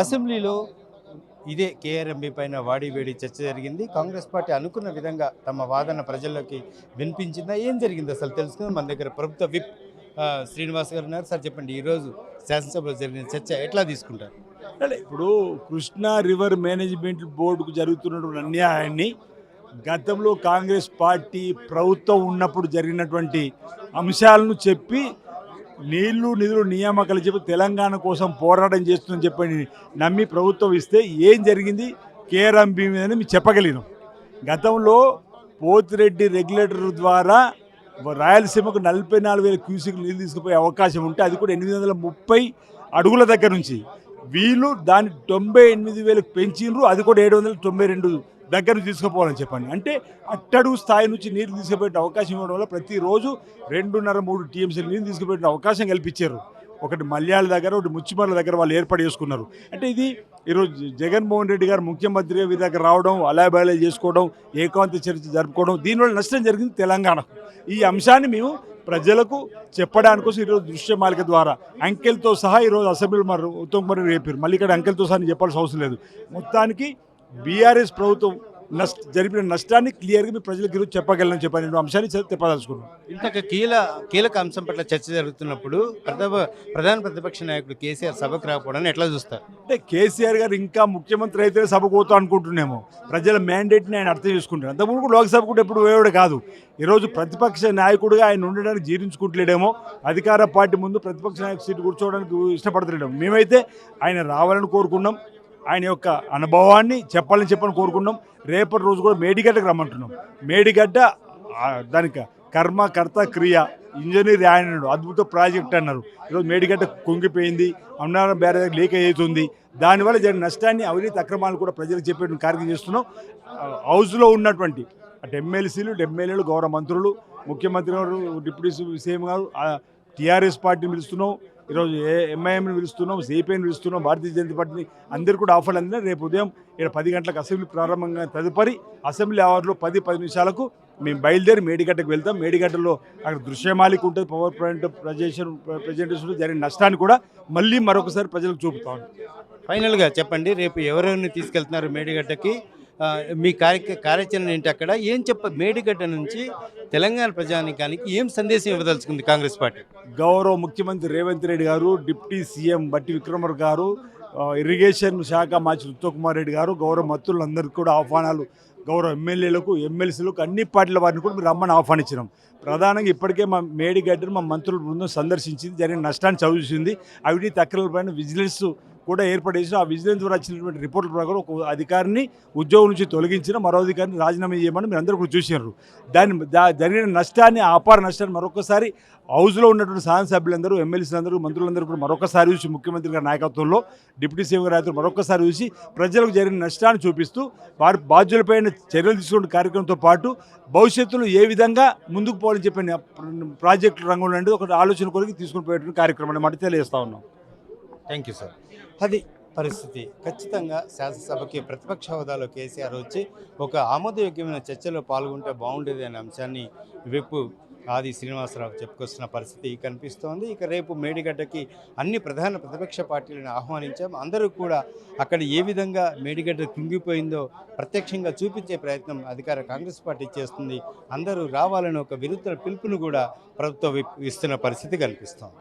అసెంబ్లీలో ఇదే కేఆర్ఎంబి పైన వాడి వేడి చర్చ జరిగింది. కాంగ్రెస్ పార్టీ అనుకున్న విధంగా తమ వాదన ప్రజల్లోకి వినిపించిందా? ఏం జరిగింది అసలు? తెలుసుకుందాం. మన దగ్గర ప్రభుత్వ విప్ శ్రీనివాస్ గారు ఉన్నారు. సార్ చెప్పండి. ఈరోజు శాసనసభలో జరిగిన చర్చ ఎట్లా తీసుకుంటారు? అంటే ఇప్పుడు కృష్ణా రివర్ మేనేజ్మెంట్ బోర్డుకు జరుగుతున్నటువంటి అన్యాయాన్ని గతంలో కాంగ్రెస్ పార్టీ ప్రభుత్వం ఉన్నప్పుడు జరిగినటువంటి అంశాలను చెప్పి నీళ్ళు నిధులు నియామకాలు చెప్పి తెలంగాణ కోసం పోరాటం చేస్తుందని చెప్పి నమ్మి ప్రభుత్వం ఇస్తే ఏం జరిగింది? కేఆర్ఎంబి అని మేము చెప్పగలిగినాం. గతంలో పోతిరెడ్డి రెగ్యులేటర్ ద్వారా రాయలసీమకు నలభై నాలుగు వేల క్యూసిక్ నీళ్ళు తీసుకుపోయే అవకాశం ఉంటే అది కూడా ఎనిమిది వందల ముప్పై అడుగుల దగ్గర నుంచి. వీళ్ళు దాన్ని తొంభై ఎనిమిది వేలకు పెంచిండ్రు అది కూడా ఏడు వందల తొంభై రెండు దగ్గర తీసుకుపోవాలని చెప్పండి. అంటే అట్టడు స్థాయి నుంచి నీరు తీసుకుపోయే అవకాశం ఇవ్వడం వల్ల ప్రతిరోజు రెండున్నర మూడు టీఎంసీ నీరు తీసుకుపోయే అవకాశం కల్పించారు. ఒకటి మల్యాల దగ్గర ఒకటి ముచ్చిమర్ల దగ్గర వాళ్ళు ఏర్పాటు చేసుకున్నారు. అంటే ఇది ఈరోజు జగన్మోహన్ రెడ్డి గారు ముఖ్యమంత్రి దగ్గర రావడం అలాబాలే చేసుకోవడం ఏకాంత చర్చ జరుపుకోవడం దీనివల్ల నష్టం జరిగింది తెలంగాణ ఈ అంశాన్ని మేము ప్రజలకు చెప్పడానికి కోసం ఈరోజు దృశ్యమాలిక ద్వారా అంకెల్తో సహా ఈరోజు అసెంబ్లీ మరి ఉత్తమ్ కుమార్ గారు చెప్పారు. మళ్ళీ ఇక్కడ అంకెల్తో సహా చెప్పాల్సిన అవసరం లేదు. మొత్తానికి బీఆర్ఎస్ ప్రభుత్వం నష్ట జరిపిన నష్టాన్ని క్లియర్గా మీ ప్రజలకు ఈరోజు చెప్పగలను చెప్పని. నేను అంశాన్ని చెప్పదలుచుకున్నాను. ఇంతక కీల కీలక అంశం పట్ల చర్చ జరుగుతున్నప్పుడు ప్రధాన ప్రతిపక్ష నాయకుడు కేసీఆర్ సభకు రాకపోవడాన్ని ఎట్లా చూస్తారు? అంటే కేసీఆర్ గారు ఇంకా ముఖ్యమంత్రి అయితే సభకు పోతా అనుకుంటున్నామో ప్రజల మ్యాండేట్ని ఆయన అర్థం చేసుకుంటారు అంతకుముందు లోక్సభ కూడా ఎప్పుడు వేయడు కాదు. ఈరోజు ప్రతిపక్ష నాయకుడిగా ఆయన ఉండడానికి జీర్ణించుకుంటలేడేమో. అధికార పార్టీ ముందు ప్రతిపక్ష నాయకు సీటు కూర్చోవడానికి ఇష్టపడతలేడేమో. మేమైతే ఆయన రావాలని కోరుకున్నాం. ఆయన యొక్క అనుభవాన్ని చెప్పాలని చెప్పని కోరుకున్నాం రేపటి రోజు కూడా మేడిగడ్డకు రమ్మంటున్నాం. మేడిగడ్డ దానికి కర్మ కర్త క్రియ ఇంజనీర్ ఆయన అద్భుత ప్రాజెక్ట్ అన్నారు. ఈరోజు మేడిగడ్డ కుంగిపోయింది అన్నారం బ్యారేజ్ లీక్ అవుతుంది. దానివల్ల జరిగిన నష్టాన్ని అవినీతి అక్రమాలు కూడా ప్రజలకు చెప్పే కార్యక్రమం చేస్తున్నాం. హౌస్లో ఉన్నటువంటి అటు ఎమ్మెల్సీలు ఎమ్మెల్యేలు గౌరవ మంత్రులు ముఖ్యమంత్రి గారు డిప్యూటీ సీఎం గారు టీఆర్ఎస్ పార్టీని పిలుస్తున్నాం. ఈరోజు ఏ ఎంఐఎంని పిలుస్తున్నాం సిపిఐని పిలుస్తున్నాం భారతీయ జనతా పార్టీని అందరు కూడా ఆఫర్లు అందినా రేపు ఉదయం ఇక్కడ పది గంటలకు అసెంబ్లీ ప్రారంభంగా తదుపరి అసెంబ్లీ అవర్లో పది పది నిమిషాలకు మేము బయలుదేరి మేడిగడ్డకు వెళ్తాం. మేడిగడ్డలో అక్కడ దృశ్యమాలిక ఉంటుంది పవర్ పాయింట్ ప్రజేషన్ ప్రజెంటేషన్ జరిగిన నష్టాన్ని కూడా మళ్ళీ మరొకసారి ప్రజలకు చూపుతాం. ఫైనల్గా చెప్పండి రేపు ఎవరెవరిని తీసుకెళ్తున్నారు మేడిగడ్డకి? మీ కార్య కార్యాచరణ ఏంటి అక్కడ? ఏం చెప్ప మేడిగడ్డ నుంచి తెలంగాణ ప్రజానికానికి ఏం సందేశం ఇవ్వదలుచుకుంది కాంగ్రెస్ పార్టీ? గౌరవ ముఖ్యమంత్రి రేవంత్ రెడ్డి గారు డిప్యూటీ సీఎం బట్టి విక్రమర్ గారు ఇరిగేషన్ శాఖ మాచి ఉత్తమ్ రెడ్డి గారు గౌరవ మంత్రులందరికీ కూడా ఆహ్వానాలు. గౌరవ ఎమ్మెల్యేలకు ఎమ్మెల్సీలకు అన్ని పార్టీల వారిని కూడా మీరు రమ్మని ఆహ్వానించినాం. ప్రధానంగా ఇప్పటికే మా మేడిగడ్డను మా మంత్రుల బృందం సందర్శించింది జరిగిన నష్టాన్ని చవిచూసింది. అవినీతి అక్రమాలపైన విజిలెన్స్ కూడా ఏర్పాటు ఆ విజిలెన్స్ ద్వారా వచ్చినటువంటి రిపోర్టుల ప్రకారం ఒక అధికారిని ఉద్యోగం నుంచి తొలగించిన మరో అధికారిని రాజీనామా చేయమని మీరు అందరూ కూడా చూసినారు దాని దా- జరిగిన నష్టాన్ని అపార నష్టాన్ని మరొకసారి హౌస్లో ఉన్నటువంటి శాసనసభ్యులందరూ ఎమ్మెల్సీలందరూ మంత్రులందరూ కూడా మరొకసారి చూసి ముఖ్యమంత్రి గారి నాయకత్వంలో డిప్యూటీ సీఎం గారి మరొకసారి చూసి ప్రజలకు జరిగిన నష్టాన్ని చూపిస్తూ వారి బాధ్యులపైన చర్యలు తీసుకునే కార్యక్రమంతో పాటు భవిష్యత్తులో ఏ విధంగా ముందుకు పోవాలని చెప్పిన ప్రాజెక్టు రంగంలో ఒక ఆలోచన కొరకు తీసుకుని పోయేటువంటి కార్యక్రమం అన్నమాట తెలియజేస్తా ఉన్నాం. థ్యాంక్ యూ సార్ అది పరిస్థితి. ఖచ్చితంగా శాసనసభకి ప్రతిపక్ష హోదాలో కేసీఆర్ వచ్చి ఒక ఆమోదయోగ్యమైన చర్చలో పాల్గొంటే బాగుండేది అనే అంశాన్ని విప్పు ఆది శ్రీనివాసరావు చెప్పుకొస్తున్న పరిస్థితి కనిపిస్తోంది. ఇక రేపు మేడిగడ్డకి అన్ని ప్రధాన ప్రతిపక్ష పార్టీలను ఆహ్వానించాం. అందరూ కూడా అక్కడ ఏ విధంగా మేడిగడ్డ కృంగిపోయిందో ప్రత్యక్షంగా చూపించే ప్రయత్నం అధికార కాంగ్రెస్ పార్టీ చేస్తుంది. అందరూ రావాలని ఒక విరుద్ధ పిలుపును కూడా ప్రభుత్వం ఇస్తున్న పరిస్థితి కనిపిస్తోంది.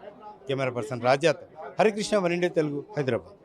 camera person Rajath Harikrishna one India Telugu Hyderabad